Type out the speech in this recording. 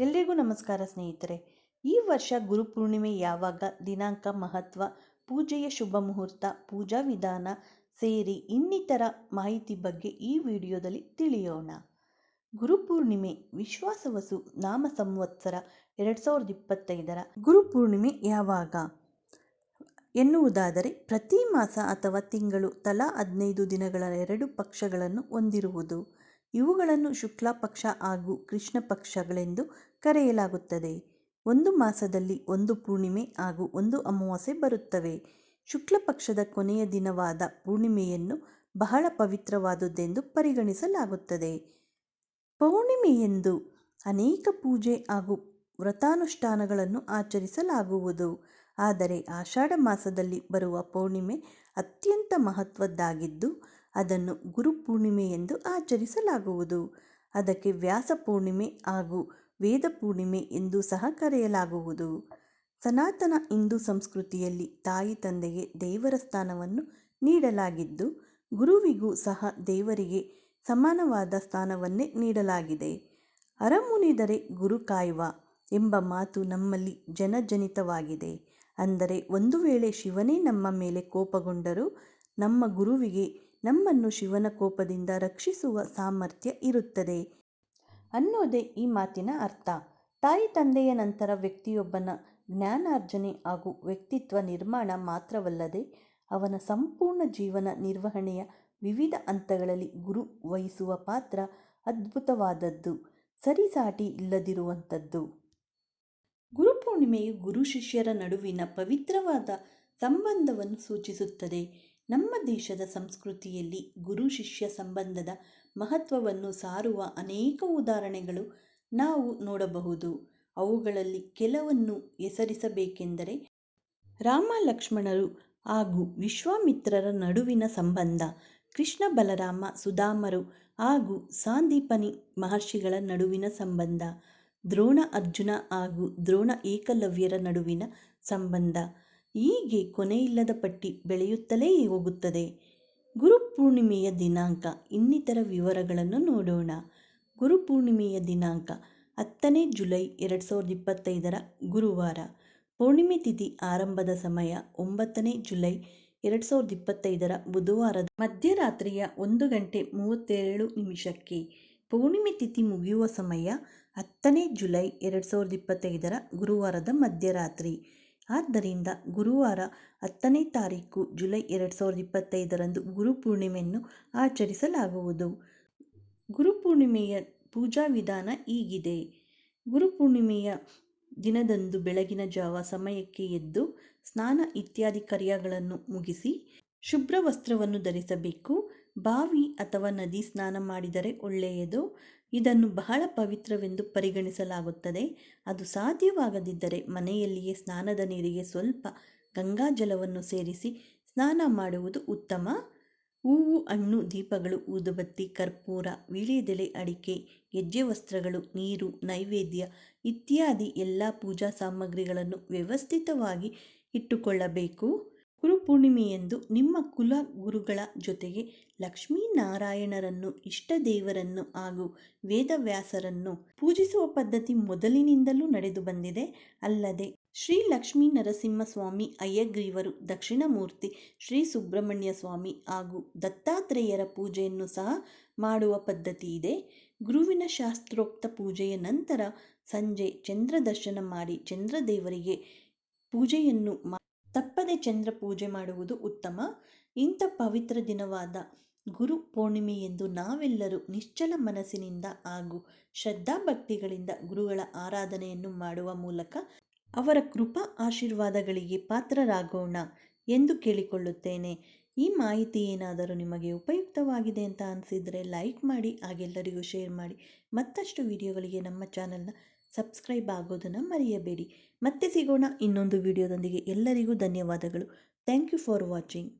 ಎಲ್ರಿಗೂ ನಮಸ್ಕಾರ ಸ್ನೇಹಿತರೆ. ಈ ವರ್ಷ ಗುರುಪೂರ್ಣಿಮೆ ಯಾವಾಗ ದಿನಾಂಕ ಮಹತ್ವ, ಪೂಜೆಯ ಶುಭ ಮುಹೂರ್ತ, ಪೂಜಾ ವಿಧಾನ ಸೇರಿ ಇನ್ನಿತರ ಮಾಹಿತಿ ಬಗ್ಗೆ ಈ ವಿಡಿಯೋದಲ್ಲಿ ತಿಳಿಯೋಣ. ಗುರುಪೂರ್ಣಿಮೆ ವಿಶ್ವಾಸವಸು ನಾಮ ಸಂವತ್ಸರ ಎರಡು ಸಾವಿರದ ಇಪ್ಪತ್ತೈದರ ಗುರುಪೂರ್ಣಿಮೆ ಯಾವಾಗ? ಎನ್ನುವುದಾದರೆ ಪ್ರತಿ ಮಾಸ ಅಥವಾ ತಿಂಗಳು ತಲಾ ಹದಿನೈದು ದಿನಗಳ ಎರಡು ಪಕ್ಷಗಳನ್ನು ಹೊಂದಿರುವುದು. ಇವುಗಳನ್ನು ಶುಕ್ಲ ಪಕ್ಷ ಹಾಗೂ ಕೃಷ್ಣ ಪಕ್ಷಗಳೆಂದು ಕರೆಯಲಾಗುತ್ತದೆ. ಒಂದು ಮಾಸದಲ್ಲಿ ಒಂದು ಪೂರ್ಣಿಮೆ ಹಾಗೂ ಒಂದು ಅಮಾವಾಸ್ಯೆ ಬರುತ್ತವೆ. ಶುಕ್ಲ ಪಕ್ಷದ ಕೊನೆಯ ದಿನವಾದ ಪೂರ್ಣಿಮೆಯನ್ನು ಬಹಳ ಪವಿತ್ರವಾದುದೆಂದು ಪರಿಗಣಿಸಲಾಗುತ್ತದೆ. ಪೌರ್ಣಿಮೆಯೆಂದು ಅನೇಕ ಪೂಜೆ ಹಾಗೂ ವ್ರತಾನುಷ್ಠಾನಗಳನ್ನು ಆಚರಿಸಲಾಗುವುದು. ಆದರೆ ಆಷಾಢ ಮಾಸದಲ್ಲಿ ಬರುವ ಪೌರ್ಣಿಮೆ ಅತ್ಯಂತ ಮಹತ್ವದ್ದಾಗಿದ್ದು, ಅದನ್ನು ಗುರುಪೂರ್ಣಿಮೆ ಎಂದು ಆಚರಿಸಲಾಗುವುದು. ಅದಕ್ಕೆ ವ್ಯಾಸ ಪೂರ್ಣಿಮೆ ಹಾಗೂ ವೇದ ಪೂರ್ಣಿಮೆ ಎಂದು ಸಹ ಕರೆಯಲಾಗುವುದು. ಸನಾತನ ಹಿಂದೂ ಸಂಸ್ಕೃತಿಯಲ್ಲಿ ತಾಯಿ ತಂದೆಗೆ ದೇವರ ಸ್ಥಾನವನ್ನು ನೀಡಲಾಗಿದ್ದು, ಗುರುವಿಗೂ ಸಹ ದೇವರಿಗೆ ಸಮಾನವಾದ ಸ್ಥಾನವನ್ನೇ ನೀಡಲಾಗಿದೆ. ಅರಮುನಿದರೆ ಗುರು ಕಾಯುವ ಎಂಬ ಮಾತು ನಮ್ಮಲ್ಲಿ ಜನಜನಿತವಾಗಿದೆ. ಅಂದರೆ ಒಂದು ವೇಳೆ ಶಿವನೇ ನಮ್ಮ ಮೇಲೆ ಕೋಪಗೊಂಡರೂ ನಮ್ಮ ಗುರುವಿಗೆ ನಮ್ಮನ್ನು ಶಿವನ ಕೋಪದಿಂದ ರಕ್ಷಿಸುವ ಸಾಮರ್ಥ್ಯ ಇರುತ್ತದೆ. ಅನ್ನೋದೇ ಈ ಮಾತಿನ ಅರ್ಥ. ತಾಯಿ ತಂದೆಯ ನಂತರ ವ್ಯಕ್ತಿಯೊಬ್ಬನ ಜ್ಞಾನಾರ್ಜನೆ ಹಾಗೂ ವ್ಯಕ್ತಿತ್ವ ನಿರ್ಮಾಣ ಮಾತ್ರವಲ್ಲದೆ ಅವನ ಸಂಪೂರ್ಣ ಜೀವನ ನಿರ್ವಹಣೆಯ ವಿವಿಧ ಹಂತಗಳಲ್ಲಿ ಗುರು ವಹಿಸುವ ಪಾತ್ರ ಅದ್ಭುತವಾದದ್ದು, ಸರಿಸಾಟಿ ಇಲ್ಲದಿರುವಂಥದ್ದು. ಗುರುಪೂರ್ಣಿಮೆಯು ಗುರು ಶಿಷ್ಯರ ನಡುವಿನ ಪವಿತ್ರವಾದ ಸಂಬಂಧವನ್ನು ಸೂಚಿಸುತ್ತದೆ. ನಮ್ಮ ದೇಶದ ಸಂಸ್ಕೃತಿಯಲ್ಲಿ ಗುರು ಶಿಷ್ಯ ಸಂಬಂಧದ ಮಹತ್ವವನ್ನು ಸಾರುವ ಅನೇಕ ಉದಾಹರಣೆಗಳು ನಾವು ನೋಡಬಹುದು. ಅವುಗಳಲ್ಲಿ ಕೆಲವನ್ನು ಹೆಸರಿಸಬೇಕೆಂದರೆ ರಾಮ ಲಕ್ಷ್ಮಣರು ಹಾಗೂ ವಿಶ್ವಾಮಿತ್ರರ ನಡುವಿನ ಸಂಬಂಧ, ಕೃಷ್ಣ ಬಲರಾಮ ಸುಧಾಮರು ಹಾಗೂ ಸಾಂದೀಪನಿ ಮಹರ್ಷಿಗಳ ನಡುವಿನ ಸಂಬಂಧ, ದ್ರೋಣ ಅರ್ಜುನ ಹಾಗೂ ದ್ರೋಣ ಏಕಲವ್ಯರ ನಡುವಿನ ಸಂಬಂಧ. ಹೀಗೆ ಕೊನೆಯಿಲ್ಲದ ಪಟ್ಟಿ ಬೆಳೆಯುತ್ತಲೇ ಹೋಗುತ್ತದೆ. ಗುರುಪೂರ್ಣಿಮೆಯ ದಿನಾಂಕ. ಇನ್ನಿತರ ವಿವರಗಳನ್ನು ನೋಡೋಣ. ಗುರುಪೂರ್ಣಿಮೆಯ ದಿನಾಂಕ. ಹತ್ತನೇ ಜುಲೈ ಎರಡು ಸಾವಿರದ ಇಪ್ಪತ್ತೈದರ ಗುರುವಾರ. ಪೂರ್ಣಿಮೆ ತಿಥಿ ಆರಂಭದ ಸಮಯ ಒಂಬತ್ತನೇ ಜುಲೈ ಎರಡು ಸಾವಿರದ ಇಪ್ಪತ್ತೈದರ ಬುಧವಾರದ ಮಧ್ಯರಾತ್ರಿಯ ಒಂದು ಗಂಟೆ ಮೂವತ್ತೇಳು ನಿಮಿಷಕ್ಕೆ. ಪೂರ್ಣಿಮೆ ತಿಥಿ ಮುಗಿಯುವ ಸಮಯ ಹತ್ತನೇ ಜುಲೈ ಎರಡು ಸಾವಿರದ ಇಪ್ಪತ್ತೈದರ ಗುರುವಾರದ ಮಧ್ಯರಾತ್ರಿ. ಆದ್ದರಿಂದ ಗುರುವಾರ ಹತ್ತನೇ ತಾರೀಕು ಜುಲೈ ಎರಡು ಸಾವಿರದ ಇಪ್ಪತ್ತೈದರಂದು ಗುರುಪೂರ್ಣಿಮೆಯನ್ನು ಆಚರಿಸಲಾಗುವುದು. ಗುರುಪೂರ್ಣಿಮೆಯ ಪೂಜಾ ವಿಧಾನ ಹೀಗಿದೆ. ಗುರುಪೂರ್ಣಿಮೆಯ ದಿನದಂದು ಬೆಳಗಿನ ಜಾವ ಸಮಯಕ್ಕೆ ಎದ್ದು ಸ್ನಾನ ಇತ್ಯಾದಿ ಕಾರ್ಯಗಳನ್ನು ಮುಗಿಸಿ ಶುಭ್ರ ವಸ್ತ್ರವನ್ನು ಧರಿಸಬೇಕು. ಬಾವಿ ಅಥವಾ ನದಿ ಸ್ನಾನ ಮಾಡಿದರೆ ಒಳ್ಳೆಯದು. ಇದನ್ನು ಬಹಳ ಪವಿತ್ರವೆಂದು ಪರಿಗಣಿಸಲಾಗುತ್ತದೆ. ಅದು ಸಾಧ್ಯವಾಗದಿದ್ದರೆ ಮನೆಯಲ್ಲಿಯೇ ಸ್ನಾನದ ನೀರಿಗೆ ಸ್ವಲ್ಪ ಗಂಗಾಜಲವನ್ನು ಸೇರಿಸಿ ಸ್ನಾನ ಮಾಡುವುದು ಉತ್ತಮ. ಹೂವು, ಹಣ್ಣು, ದೀಪಗಳು, ಊದುಬತ್ತಿ, ಕರ್ಪೂರ, ವೀಳ್ಯದೆಲೆ, ಅಡಿಕೆ ಗೆಜ್ಜೆ ವಸ್ತ್ರಗಳು, ನೀರು, ನೈವೇದ್ಯ ಇತ್ಯಾದಿ ಎಲ್ಲ ಪೂಜಾ ಸಾಮಗ್ರಿಗಳನ್ನು ವ್ಯವಸ್ಥಿತವಾಗಿ ಇಟ್ಟುಕೊಳ್ಳಬೇಕು. ಗುರುಪೂರ್ಣಿಮೆಯಂದು ನಿಮ್ಮ ಕುಲ ಗುರುಗಳ ಜೊತೆಗೆ ಲಕ್ಷ್ಮೀನಾರಾಯಣರನ್ನು ಇಷ್ಟ ದೇವರನ್ನು ಹಾಗೂ ವೇದವ್ಯಾಸರನ್ನು ಪೂಜಿಸುವ ಪದ್ಧತಿ ಮೊದಲಿನಿಂದಲೂ ನಡೆದು ಬಂದಿದೆ. ಅಲ್ಲದೆ ಶ್ರೀ ಲಕ್ಷ್ಮೀ ನರಸಿಂಹಸ್ವಾಮಿ ಅಯ್ಯಗ್ರೀವರು ದಕ್ಷಿಣಮೂರ್ತಿ ಶ್ರೀ ಸುಬ್ರಹ್ಮಣ್ಯ ಸ್ವಾಮಿ ಹಾಗೂ ದತ್ತಾತ್ರೇಯರ ಪೂಜೆಯನ್ನು ಸಹ ಮಾಡುವ ಪದ್ಧತಿ ಇದೆ. ಗುರುವಿನ ಶಾಸ್ತ್ರೋಕ್ತ ಪೂಜೆಯ ನಂತರ ಸಂಜೆ ಚಂದ್ರ ದರ್ಶನ ಮಾಡಿ ಚಂದ್ರದೇವರಿಗೆ ಪೂಜೆಯನ್ನು ತಪ್ಪದೆ ಚಂದ್ರ ಪೂಜೆ ಮಾಡುವುದು ಉತ್ತಮ. ಇಂಥ ಪವಿತ್ರ ದಿನವಾದ ಗುರು ಪೂರ್ಣಿಮೆಯೆಂದು ನಾವೆಲ್ಲರೂ ನಿಶ್ಚಲ ಮನಸ್ಸಿನಿಂದ ಹಾಗೂ ಶ್ರದ್ಧಾಭಕ್ತಿಗಳಿಂದ ಗುರುಗಳ ಆರಾಧನೆಯನ್ನು ಮಾಡುವ ಮೂಲಕ ಅವರ ಕೃಪಾ ಆಶೀರ್ವಾದಗಳಿಗೆ ಪಾತ್ರರಾಗೋಣ ಎಂದು ಕೇಳಿಕೊಳ್ಳುತ್ತೇನೆ. ಈ ಮಾಹಿತಿ ಏನಾದರೂ ನಿಮಗೆ ಉಪಯುಕ್ತವಾಗಿದೆ ಅಂತ ಅನಿಸಿದರೆ ಲೈಕ್ ಮಾಡಿ ಹಾಗೆಲ್ಲರಿಗೂ ಶೇರ್ ಮಾಡಿ. ಮತ್ತಷ್ಟು ವಿಡಿಯೋಗಳಿಗೆ ನಮ್ಮ ಚಾನಲ್ನ ಸಬ್ಸ್ಕ್ರೈಬ್ ಆಗೋದನ್ನು ಮರೆಯಬೇಡಿ. ಮತ್ತೆ ಸಿಗೋಣ ಇನ್ನೊಂದು ವಿಡಿಯೋದೊಂದಿಗೆ. ಎಲ್ಲರಿಗೂ ಧನ್ಯವಾದಗಳು. Thank you for watching.